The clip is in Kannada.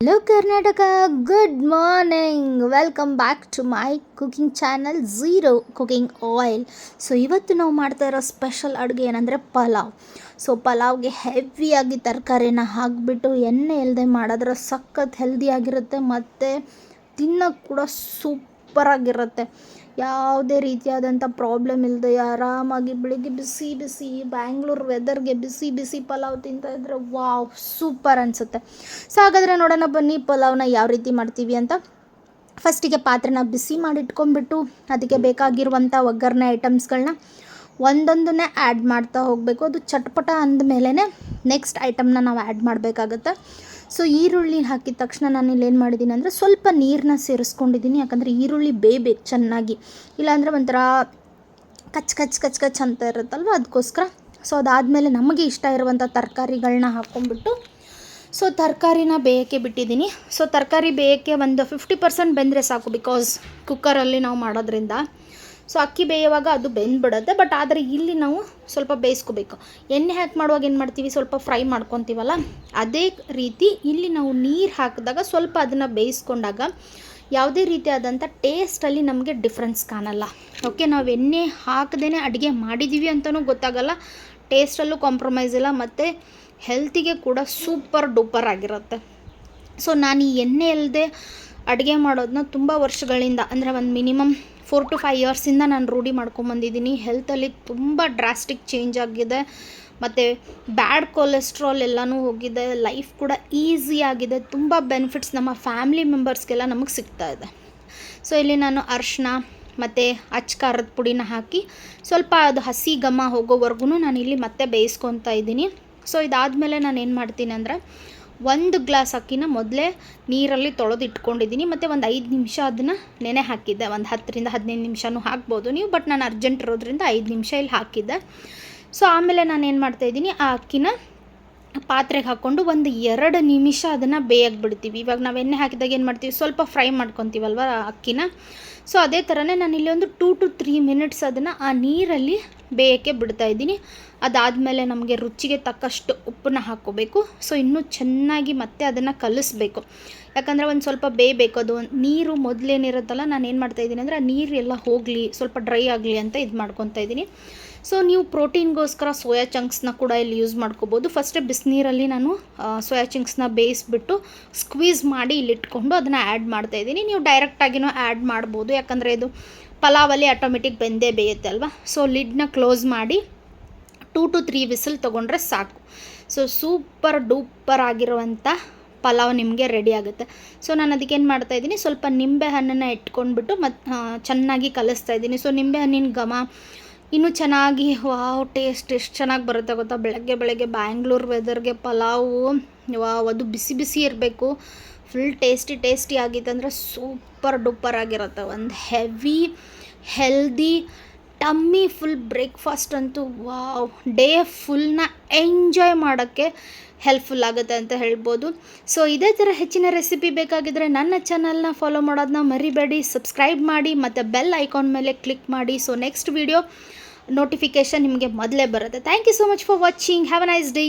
Hello Karnataka good morning welcome back to my cooking channel zero cooking oil so ಇವತ್ತು ನಾವು ಮಾಡ್ತಾ ಇರೋ ಸ್ಪೆಷಲ್ ಅಡುಗೆ ಏನಂದರೆ ಪಲಾವ್. ಸೊ ಪಲಾವ್ಗೆ ಹೆವಿಯಾಗಿ ತರಕಾರಿನ ಹಾಕಿಬಿಟ್ಟು ಎಣ್ಣೆ ಇಲ್ಲದೆ ಮಾಡಿದ್ರೆ ಸಖತ್ ಹೆಲ್ದಿಯಾಗಿರುತ್ತೆ ಮತ್ತು ತಿನ್ನೋಕ್ಕೆ ಕೂಡ ಸೂಪರಾಗಿರುತ್ತೆ ಯಾವುದೇ ರೀತಿಯಾದಂಥ ಪ್ರಾಬ್ಲಮ್ ಇಲ್ಲದೆ ಆರಾಮಾಗಿ ಬೆಳಿಗ್ಗೆ ಬಿಸಿ ಬಿಸಿ ಬ್ಯಾಂಗ್ಳೂರು ವೆದರ್ಗೆ ಬಿಸಿ ಬಿಸಿ ಪಲಾವ್ ತಿಂತಾಯಿದ್ರೆ ವಾವ್ ಸೂಪರ್ ಅನಿಸುತ್ತೆ. ಸೊ ಹಾಗಾದರೆ ನೋಡೋಣ ಬನ್ನಿ ಪಲಾವ್ನ ಯಾವ ರೀತಿ ಮಾಡ್ತೀವಿ ಅಂತ. ಫಸ್ಟಿಗೆ ಪಾತ್ರೆನ ಬಿಸಿ ಮಾಡಿಟ್ಕೊಂಡ್ಬಿಟ್ಟು ಅದಕ್ಕೆ ಬೇಕಾಗಿರುವಂಥ ಒಗ್ಗರಣೆ ಐಟಮ್ಸ್ಗಳನ್ನ ಒಂದೊಂದನ್ನೇ ಆ್ಯಡ್ ಮಾಡ್ತಾ ಹೋಗಬೇಕು. ಅದು ಚಟ್ಪಟ ಅಂದಮೇಲೆ ನೆಕ್ಸ್ಟ್ ಐಟಮ್ನ ನಾವು ಆ್ಯಡ್ ಮಾಡಬೇಕಾಗತ್ತೆ. ಸೊ ಈರುಳ್ಳಿ ಹಾಕಿದ ತಕ್ಷಣ ನಾನು ಏನು ಮಾಡಿದ್ದೀನಿ ಅಂದರೆ ಸ್ವಲ್ಪ ನೀರನ್ನ ಸೇರಿಸ್ಕೊಂಡಿದ್ದೀನಿ ಯಾಕಂದರೆ ಈರುಳ್ಳಿ ಬೇಯಬೇಕು ಚೆನ್ನಾಗಿ. ಇಲ್ಲಾಂದರೆ ಒಂಥರ ಕಚ್ ಕಚ್ ಕಚ್ ಕಚ್ ಅಂತ ಇರುತ್ತಲ್ವ ಅದಕ್ಕೋಸ್ಕರ ಸೊ ಅದಾದಮೇಲೆ ನಮಗೆ ಇಷ್ಟ ಇರುವಂಥ ತರಕಾರಿಗಳನ್ನ ಹಾಕ್ಕೊಂಡ್ಬಿಟ್ಟು ಸೊ ತರಕಾರಿನ ಬೇಯಕ್ಕೆ ಬಿಟ್ಟಿದ್ದೀನಿ ಸೊ ತರಕಾರಿ ಬೇಯಕ್ಕೆ ಒಂದು ಫಿಫ್ಟಿ ಪರ್ಸೆಂಟ್ ಬೆಂದರೆ ಸಾಕು ಬಿಕಾಸ್ ಕುಕ್ಕರಲ್ಲಿ ನಾವು ಮಾಡೋದ್ರಿಂದ. ಸೊ ಅಕ್ಕಿ ಬೇಯುವಾಗ ಅದು ಬೆಂದ್ಬಿಡುತ್ತೆ ಬಟ್ ಆದರೆ ಇಲ್ಲಿ ನಾವು ಸ್ವಲ್ಪ ಬೇಯಿಸ್ಕೋಬೇಕು. ಎಣ್ಣೆ ಹಾಕಿ ಮಾಡುವಾಗ ಏನು ಮಾಡ್ತೀವಿ? ಸ್ವಲ್ಪ ಫ್ರೈ ಮಾಡ್ಕೊತೀವಲ್ಲ? ಅದೇ ರೀತಿ ಇಲ್ಲಿ ನಾವು ನೀರು ಹಾಕಿದಾಗ ಸ್ವಲ್ಪ ಅದನ್ನು ಬೇಯಿಸ್ಕೊಂಡಾಗ ಯಾವುದೇ ರೀತಿಯಾದಂಥ ಟೇಸ್ಟಲ್ಲಿ ನಮಗೆ ಡಿಫ್ರೆನ್ಸ್ ಕಾಣಲ್ಲ. ಓಕೆ ನಾವು ಎಣ್ಣೆ ಹಾಕದೇ ಅಡುಗೆ ಮಾಡಿದ್ದೀವಿ ಅಂತಲೂ ಗೊತ್ತಾಗಲ್ಲ. ಟೇಸ್ಟಲ್ಲೂ ಕಾಂಪ್ರಮೈಸ್ ಇಲ್ಲ, ಮತ್ತು ಹೆಲ್ತಿಗೆ ಕೂಡ ಸೂಪರ್ ಡೂಪರ್ ಆಗಿರುತ್ತೆ. ಸೊ ನಾನು ಈ ಎಣ್ಣೆ ಇಲ್ಲದೆ ಅಡುಗೆ ಮಾಡೋದನ್ನ ತುಂಬ ವರ್ಷಗಳಿಂದ, ಅಂದರೆ ಒಂದು ಮಿನಿಮಮ್ ಫೋರ್ ಟು ಫೈವ್ ಇಯರ್ಸಿಂದ ನಾನು ರೂಢಿ ಮಾಡ್ಕೊಂಬಂದಿದ್ದೀನಿ ಹೆಲ್ತಲ್ಲಿ ತುಂಬ ಡ್ರಾಸ್ಟಿಕ್ ಚೇಂಜ್ ಆಗಿದೆ. ಮತ್ತು ಬ್ಯಾಡ್ ಕೊಲೆಸ್ಟ್ರಾಲ್ ಎಲ್ಲನೂ ಹೋಗಿದೆ. ಲೈಫ್ ಕೂಡ ಈಸಿ ಆಗಿದೆ. ತುಂಬ ಬೆನಿಫಿಟ್ಸ್ ನಮ್ಮ ಫ್ಯಾಮಿಲಿ ಮೆಂಬರ್ಸ್ಗೆಲ್ಲ ನಮಗೆ ಸಿಗ್ತಾ ಇದೆ. ಸೊ ಇಲ್ಲಿ ನಾನು ಅರ್ಶಿನ ಮತ್ತು ಅಚ್ಚ ಖಾರದ ಪುಡಿನ ಹಾಕಿ ಸ್ವಲ್ಪ ಅದು ಹಸಿ ಘಮ ಹೋಗೋವರೆಗೂ ನಾನು ಇಲ್ಲಿ ಮತ್ತೆ ಬೇಯಿಸ್ಕೊತಾ ಇದ್ದೀನಿ. ಸೊ ಇದಾದಮೇಲೆ ನಾನು ಏನು ಮಾಡ್ತೀನಿ ಅಂದರೆ ಒಂದು ಗ್ಲಾಸ್ ಅಕ್ಕಿನ ಮೊದಲೇ ನೀರಲ್ಲಿ ತೊಳೆದು ಇಟ್ಕೊಂಡಿದ್ದೀನಿ ಮತ್ತು ಒಂದು ಐದು ನಿಮಿಷ ಅದನ್ನು ನೆನೆ ಹಾಕಿದ್ದೆ. ಒಂದು ಹತ್ತರಿಂದ ಹದಿನೈದು ನಿಮಿಷನೂ ಹಾಕ್ಬೋದು ನೀವು, ಬಟ್ ನಾನು ಅರ್ಜೆಂಟ್ ಇರೋದ್ರಿಂದ ಐದು ನಿಮಿಷ ಇಲ್ಲಿ ಹಾಕಿದ್ದೆ. ಸೊ ಆಮೇಲೆ ನಾನು ಏನು ಮಾಡ್ತಾಯಿದ್ದೀನಿ ಆ ಅಕ್ಕಿನ ಪಾತ್ರೆಗೆ ಹಾಕ್ಕೊಂಡು ಒಂದು ಎರಡು ನಿಮಿಷ ಅದನ್ನು ಬೇಯಕ್ಕೆ ಬಿಡ್ತೀವಿ ಇವಾಗ ನಾವು ಎಣ್ಣೆ ಹಾಕಿದಾಗ ಏನು ಮಾಡ್ತೀವಿ? ಸ್ವಲ್ಪ ಫ್ರೈ ಮಾಡ್ಕೊತೀವಲ್ವ ಅಕ್ಕಿನ? ಸೊ ಅದೇ ಥರನೇ ಇಲ್ಲಿ ಒಂದು ಟೂ ಟು ತ್ರೀ ಮಿನಿಟ್ಸ್ ಅದನ್ನು ಆ ನೀರಲ್ಲಿ ಬೇಯೋಕ್ಕೆ ಬಿಡ್ತಾ ಇದ್ದೀನಿ. ಅದಾದಮೇಲೆ ನಮಗೆ ರುಚಿಗೆ ತಕ್ಕಷ್ಟು ಉಪ್ಪನ್ನ ಹಾಕ್ಕೋಬೇಕು. ಸೊ ಇನ್ನೂ ಚೆನ್ನಾಗಿ ಮತ್ತೆ ಅದನ್ನು ಕಲಿಸ್ಬೇಕು. ಯಾಕಂದರೆ ಒಂದು ಸ್ವಲ್ಪ ಬೇಯಬೇಕು. ಅದು ನೀರು ಮೊದಲೇನಿರುತ್ತಲ್ಲ, ನಾನು ಏನು ಮಾಡ್ತಾಯಿದ್ದೀನಿ ಅಂದರೆ ಆ ನೀರು ಎಲ್ಲ ಹೋಗಲಿ, ಸ್ವಲ್ಪ ಡ್ರೈ ಆಗಲಿ ಅಂತ ಇದು ಮಾಡ್ಕೊತಾ ಇದ್ದೀನಿ. ಸೊ ನೀವು ಪ್ರೋಟೀನ್ಗೋಸ್ಕರ ಸೋಯಾ ಚಂಕ್ಸ್ನ ಕೂಡ ಇಲ್ಲಿ ಯೂಸ್ ಮಾಡ್ಕೋಬೋದು. ಫಸ್ಟೇ ಬಿಸಿನೀರಲ್ಲಿ ನಾನು ಸೋಯಾ ಚಿಂಕ್ಸ್ನ ಬೇಯಿಸ್ಬಿಟ್ಟು ಸ್ಕ್ವೀಸ್ ಮಾಡಿ ಇಲ್ಲಿ ಇಟ್ಕೊಂಡು ಅದನ್ನು ಆ್ಯಡ್ ಮಾಡ್ತಾ ಇದ್ದೀನಿ. ನೀವು ಡೈರೆಕ್ಟಾಗಿನೂ ಆ್ಯಡ್ ಮಾಡ್ಬೋದು. ಯಾಕಂದರೆ ಇದು ಪಲಾವಲ್ಲಿ ಆಟೋಮೆಟಿಕ್ ಬೆಂದೇ ಬೇಯುತ್ತೆ ಅಲ್ವಾ? ಸೊ ಲಿಡ್ನ ಕ್ಲೋಸ್ ಮಾಡಿ ಟೂ ಟು ತ್ರೀ ವಿಸಿಲ್ ತೊಗೊಂಡ್ರೆ ಸಾಕು. ಸೊ ಸೂಪರ್ ಡೂಪರ್ ಆಗಿರುವಂಥ ಪಲಾವ್ ನಿಮಗೆ ರೆಡಿ ಆಗುತ್ತೆ. ಸೊ ನಾನು ಅದಕ್ಕೇನು ಮಾಡ್ತಾಯಿದ್ದೀನಿ ಸ್ವಲ್ಪ ನಿಂಬೆ ಹಣ್ಣನ್ನು ಇಟ್ಕೊಂಡ್ಬಿಟ್ಟು ಮತ್ತು ಚೆನ್ನಾಗಿ ಕಲಿಸ್ತಾ ಇದ್ದೀನಿ. ಸೊ ನಿಂಬೆ ಹಣ್ಣಿನ ಘಮ ಇನ್ನೂ ಚೆನ್ನಾಗಿ, ವಾವ್ ಟೇಸ್ಟ್ ಎಷ್ಟು ಚೆನ್ನಾಗಿ ಬರುತ್ತೆ ಗೊತ್ತಾ? ಬೆಳಗ್ಗೆ ಬೆಳಗ್ಗೆ ಬ್ಯಾಂಗ್ಳೂರು ವೆದರ್ಗೆ ಪಲಾವು, ವಾವ್, ಅದು ಬಿಸಿ ಬಿಸಿ ಇರಬೇಕು. ಫುಲ್ ಟೇಸ್ಟಿ ಟೇಸ್ಟಿ ಆಗಿತ್ತು ಅಂದರೆ ಸೂಪರ್ ಡೂಪರ್ ಆಗಿರುತ್ತೆ. ಒಂದು heavy healthy tummy full breakfast ಅಂತೂ, ವಾವ್ ಡೇ ಫುಲ್ನ ಎಂಜಾಯ್ ಮಾಡೋಕ್ಕೆ ಹೆಲ್ಪ್ಫುಲ್ ಆಗುತ್ತೆ ಅಂತ ಹೇಳ್ಬೋದು. ಸೊ ಇದೇ ಥರ ಹೆಚ್ಚಿನ ರೆಸಿಪಿ ಬೇಕಾಗಿದ್ದರೆ ನನ್ನ ಚಾನಲ್ನ ಫಾಲೋ ಮಾಡೋದನ್ನ ಮರಿಬೇಡಿ. ಸಬ್ಸ್ಕ್ರೈಬ್ ಮಾಡಿ, ಮತ್ತು ಬೆಲ್ ಐಕಾನ್ ಮೇಲೆ ಕ್ಲಿಕ್ ಮಾಡಿ. ಸೊ ನೆಕ್ಸ್ಟ್ ವಿಡಿಯೋ ನೋಟಿಫಿಕೇಷನ್ ನಿಮಗೆ ಮೊದಲೇ ಬರುತ್ತೆ. Thank you so much for watching have a nice day